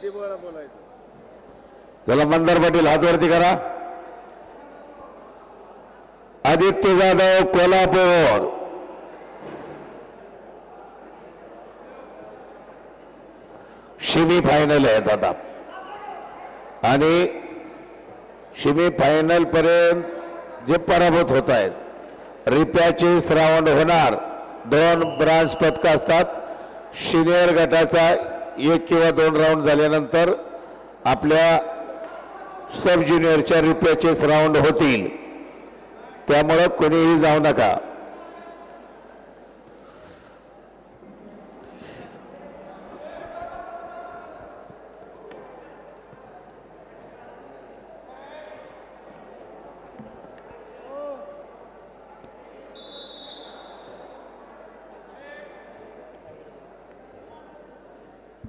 किती वेळा बोलायचं? चला मंदार पाटील हात वरती करा. आदित्य जाधव कोल्हापूर. सेमी फायनल आहेत आता. आणि सेमी फायनल पर्यंत जे पराभूत होत आहेत रिप्याचे राऊंड होणार. दोन ब्रांच पदक असतात. सिनियर गटाचा एक किंवा दोन राऊंड झाल्यानंतर आपल्या सब ज्युनियरच्या रिप्लेचेस राऊंड होतील. त्यामुळं कोणीही जाऊ नका.